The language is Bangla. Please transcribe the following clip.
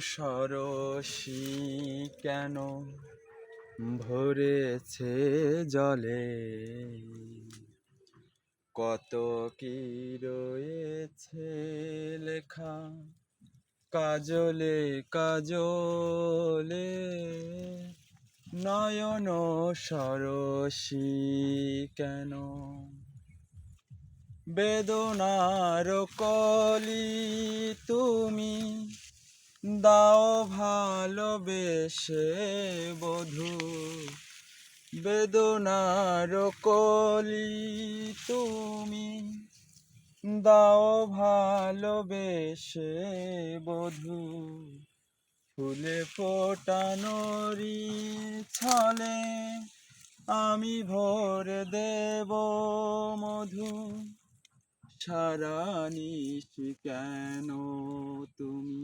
সরসী কেন ভরেছে জলে? কত কি রয়েছে লেখা কাজলে কাজলে? নয়ন সরসী কেন? বেদনার কলি তুমি দাও ভালোবেসে বধু। বেদনার কলি তুমি। দাও ভালোবেসে বধু। ফুলে ফোটানোরি ছলে আমি ভরে দেব মধু। সারা কেন তুমি?